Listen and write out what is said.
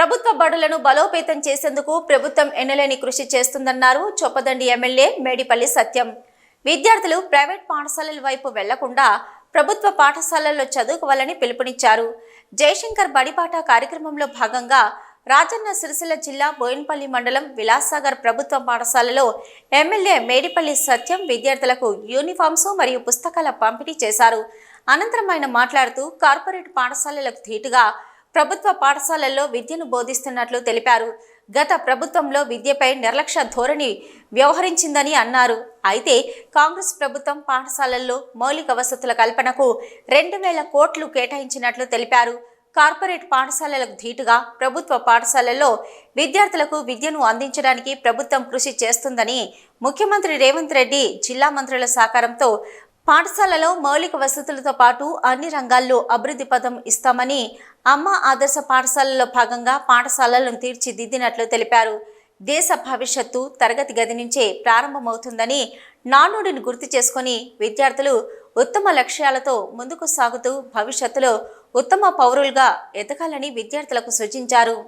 ప్రభుత్వ బడులను బలోపేతం చేసేందుకు ప్రభుత్వం ఎన్నలేని కృషి చేస్తుందన్నారు చొప్పదండి ఎమ్మెల్యే మేడిపల్లి సత్యం. విద్యార్థులు ప్రైవేట్ పాఠశాలల వైపు వెళ్ళకుండా ప్రభుత్వ పాఠశాలల్లో చదువుకోవాలని పిలుపునిచ్చారు. జయశంకర్ బడిపాట కార్యక్రమంలో భాగంగా రాజన్న సిరిసిల్ల జిల్లా బోయిన్పల్లి మండలం విలాసాగర్ ప్రభుత్వ పాఠశాలలో ఎమ్మెల్యే మేడిపల్లి సత్యం విద్యార్థులకు యూనిఫామ్స్ మరియు పుస్తకాల పంపిణీ చేశారు. అనంతరం ఆయన మాట్లాడుతూ కార్పొరేట్ పాఠశాలలకు ధీటుగా ప్రభుత్వ పాఠశాలల్లో విద్యను బోధిస్తున్నట్లు తెలిపారు. గత ప్రభుత్వంలో విద్యపై నిర్లక్ష్య ధోరణి వ్యవహరించిందని అన్నారు. అయితే కాంగ్రెస్ ప్రభుత్వం పాఠశాలల్లో మౌలిక వసతుల కల్పనకు రెండు వేల కోట్లు కేటాయించినట్లు తెలిపారు. కార్పొరేట్ పాఠశాలలకు ధీటుగా ప్రభుత్వ పాఠశాలల్లో విద్యార్థులకు విద్యను అందించడానికి ప్రభుత్వం కృషి చేస్తుందని ముఖ్యమంత్రి రేవంత్ రెడ్డి జిల్లా మంత్రుల సహకారంతో పాఠశాలలో మౌలిక వసతులతో పాటు అన్ని రంగాల్లో అభివృద్ధి పదం ఇస్తామని అమ్మ ఆదర్శ పాఠశాలలో భాగంగా పాఠశాలలను తీర్చిదిద్దినట్లు తెలిపారు. దేశ భవిష్యత్తు తరగతి గది నుంచే ప్రారంభమవుతుందని నానుడిని గుర్తు చేసుకొని విద్యార్థులు ఉత్తమ లక్ష్యాలతో ముందుకు సాగుతూ భవిష్యత్తులో ఉత్తమ పౌరులుగా ఎదగాలని విద్యార్థులకు సూచించారు.